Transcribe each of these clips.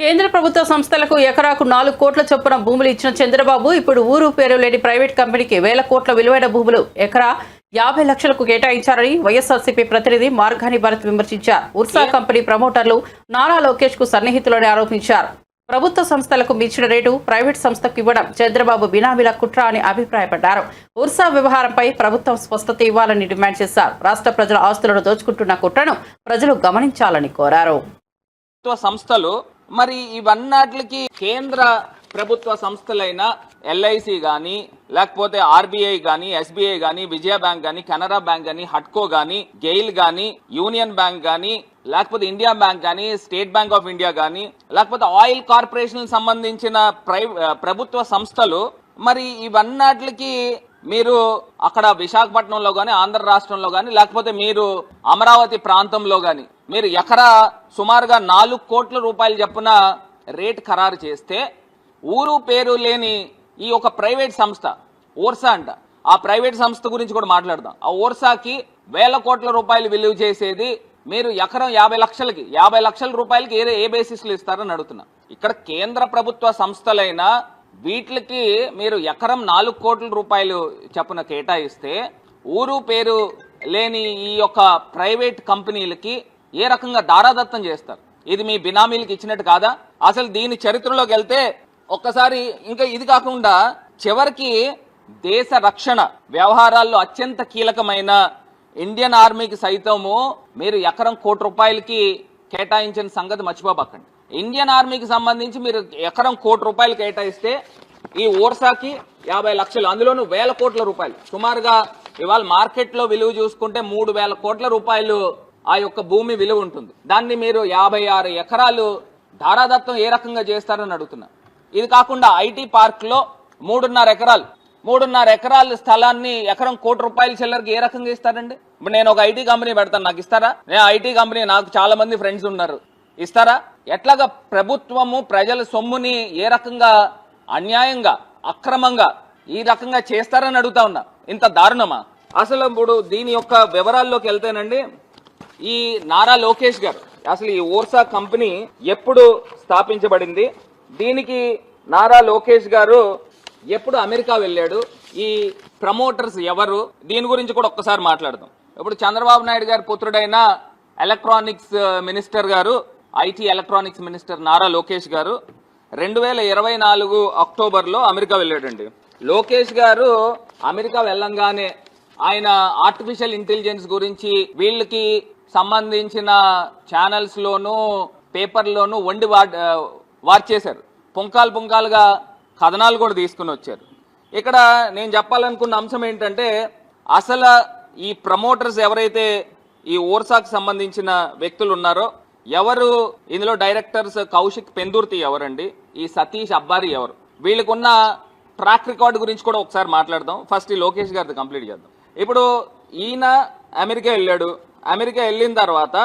కేంద్ర ప్రభుత్వ సంస్థలకు ఎకరాకు నాలుగు కోట్ల చొప్పున భూములు ఇచ్చిన చంద్రబాబు ఇప్పుడు ఊరు పేరు లేని ప్రైవేట్ కంపెనీకి వేల కోట్ల విలువైన భూములు ఎకరా యాభై లక్షలకు కేటాయించారని వైఎస్ఆర్సీపీ ప్రతినిధి మార్గాని భరత్ విమర్శించారు. ఉర్సా కంపెనీ ప్రమోటర్లు నారా లోకేష్కు సన్నిహితులని ఆరోపించారు. ప్రభుత్వ సంస్థలకు మించిన రేటు ప్రైవేట్ సంస్థకు ఇవ్వడం చంద్రబాబు బినామీల కుట్ర అని అభిప్రాయపడ్డారు. ఉర్సా వ్యవహారంపై ప్రభుత్వం స్పష్టత ఇవ్వాలని డిమాండ్ చేశారు. రాష్ట్ర ప్రజల ఆస్తులను దోచుకుంటున్న కుట్రను ప్రజలు గమనించాలని కోరారు. ప్రభుత్వ సంస్థలు మరి ఇవన్నాటికి కేంద్ర ప్రభుత్వ సంస్థలైన ఎల్ఐసి కానీ లేకపోతే ఆర్బీఐ కానీ ఎస్బీఐ కానీ విజయ బ్యాంక్ కానీ కెనరా బ్యాంక్ కానీ హట్కో కానీ గెయిల్ కానీ యూనియన్ బ్యాంక్ కానీ లేకపోతే ఇండియా బ్యాంక్ కానీ స్టేట్ బ్యాంక్ ఆఫ్ ఇండియా కానీ లేకపోతే ఆయిల్ కార్పొరేషన్ సంబంధించిన ప్రై ప్రభుత్వ సంస్థలు మరి ఇవన్నాటికి మీరు అక్కడ విశాఖపట్నంలో కానీ ఆంధ్ర రాష్ట్రంలో కానీ లేకపోతే మీరు అమరావతి ప్రాంతంలో కానీ మీరు ఎకరా సుమారుగా నాలుగు కోట్ల రూపాయలు చెప్పున రేట్ ఖరారు చేస్తే ఊరు పేరు లేని ఈ ఒక ప్రైవేట్ సంస్థ ఓర్సా అంట. ఆ ప్రైవేట్ సంస్థ గురించి కూడా మాట్లాడదాం. ఆ ఓర్సాకి వేల కోట్ల రూపాయలు విలువ చేసేది మీరు ఎకరం యాభై లక్షలకి యాభై లక్షల రూపాయలకి ఏ ఏ బేసిస్లో ఇస్తారని అడుగుతున్నా. ఇక్కడ కేంద్ర ప్రభుత్వ సంస్థలైన వీటికి మీరు ఎకరం నాలుగు కోట్ల రూపాయలు చప్పున కేటాయిస్తే ఊరు పేరు లేని ఈ యొక్క ప్రైవేట్ కంపెనీలకి ఏ రకంగా దారాదత్తం చేస్తారు? ఇది మీ బినామీలకి ఇచ్చినట్టు కాదా? అసలు దీని చరిత్రలోకి వెళ్తే ఒక్కసారి ఇంకా ఇది కాకుండా చివరికి దేశ రక్షణ వ్యవహారాల్లో అత్యంత కీలకమైన ఇండియన్ ఆర్మీకి సైతము మీరు ఎకరం కోటి రూపాయలకి కేటాయించిన సంగతి మర్చిపోబక్కండి ఇండియన్ ఆర్మీకి సంబంధించి మీరు ఎకరం కోటి రూపాయలు కేటాయిస్తే ఈ ఓర్సాకి యాభై లక్షలు అందులోనూ వేల కోట్ల రూపాయలు. సుమారుగా ఇవాళ మార్కెట్లో విలువ చూసుకుంటే మూడు వేల కోట్ల రూపాయలు ఆ యొక్క భూమి విలువ ఉంటుంది. దాన్ని మీరు యాభై ఆరు ఎకరాలు ధారాదత్తం ఏ రకంగా చేస్తారని అడుగుతున్నా. ఇది కాకుండా ఐటీ పార్క్లో మూడున్నర ఎకరాలు మూడున్నర ఎకరాల స్థలాన్ని ఎకరం కోటి రూపాయల చిల్లరకి ఏ రకంగా ఇస్తారండి? ఇప్పుడు నేను ఒక ఐటీ కంపెనీ పెడతాను నాకు ఇస్తారా? నేను ఐటీ కంపెనీ నాకు చాలా మంది ఫ్రెండ్స్ ఉన్నారు. ఇస్తారా? ఎట్లాగా ప్రభుత్వము ప్రజల సొమ్ముని ఏ రకంగా అన్యాయంగా అక్రమంగా ఈ రకంగా చేస్తారని అడుగుతా ఉన్నా. ఇంత దారుణమా? అసలు ఇప్పుడు దీని యొక్క వివరాల్లోకి వెళ్తేనండి ఈ నారా లోకేష్ గారు అసలు ఈ ఓర్సా కంపెనీ ఎప్పుడు స్థాపించబడింది? దీనికి నారా లోకేష్ గారు ఎప్పుడు అమెరికా వెళ్ళాడు? ఈ ప్రమోటర్స్ ఎవరు? దీని గురించి కూడా ఒక్కసారి మాట్లాడదాం. ఇప్పుడు చంద్రబాబు నాయుడు గారి పుత్రుడైన ఎలక్ట్రానిక్స్ మినిస్టర్ గారు IT electronics minister Nara Lokesh గారు రెండు వేల ఇరవై నాలుగు అక్టోబర్లో అమెరికా వెళ్ళాడండి. లోకేష్ గారు అమెరికా వెళ్ళంగానే ఆయన ఆర్టిఫిషియల్ ఇంటెలిజెన్స్ గురించి వీళ్ళకి సంబంధించిన ఛానల్స్ లోను పేపర్లోను వండి వాడ్ వార్చేశారు పుంకాలు పుంకాలుగా కథనాలు కూడా తీసుకుని వచ్చారు. ఇక్కడ నేను చెప్పాలనుకున్న అంశం ఏంటంటే అసలు ఈ ప్రమోటర్స్ ఎవరైతే ఈ ఓర్సాకు సంబంధించిన వ్యక్తులు ఉన్నారో ఎవరు ఇందులో డైరెక్టర్స్ కౌశిక్ పెందుర్తి ఎవరండి ఈ సతీష్ అబ్బారి ఎవరు? వీళ్ళకున్న ట్రాక్ రికార్డు గురించి కూడా ఒకసారి మాట్లాడదాం. ఫస్ట్ ఈ లోకేష్ గారిది కంప్లీట్ చేద్దాం. ఇప్పుడు ఈయన అమెరికా వెళ్ళాడు. అమెరికా వెళ్ళిన తర్వాత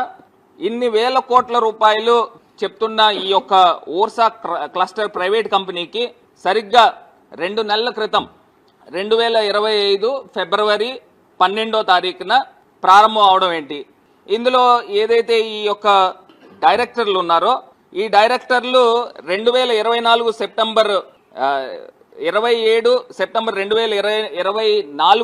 ఇన్ని వేల కోట్ల రూపాయలు చెప్తున్న ఈ యొక్క ఓర్సా క్లస్టర్ ప్రైవేట్ కంపెనీకి సరిగ్గా రెండు నెలల క్రితం రెండు వేల ఇరవై ఐదు ఫిబ్రవరి పన్నెండో తారీఖున ప్రారంభం అవడం ఏంటి? ఇందులో ఏదైతే ఈ యొక్క డైరెక్టర్లు ఉన్నారో ఈ డైరెక్టర్లు రెండు వేల ఇరవై నాలుగు సెప్టెంబర్ ఇరవై ఏడు సెప్టెంబర్ రెండు వేల ఇరవై ఇరవై నాలుగు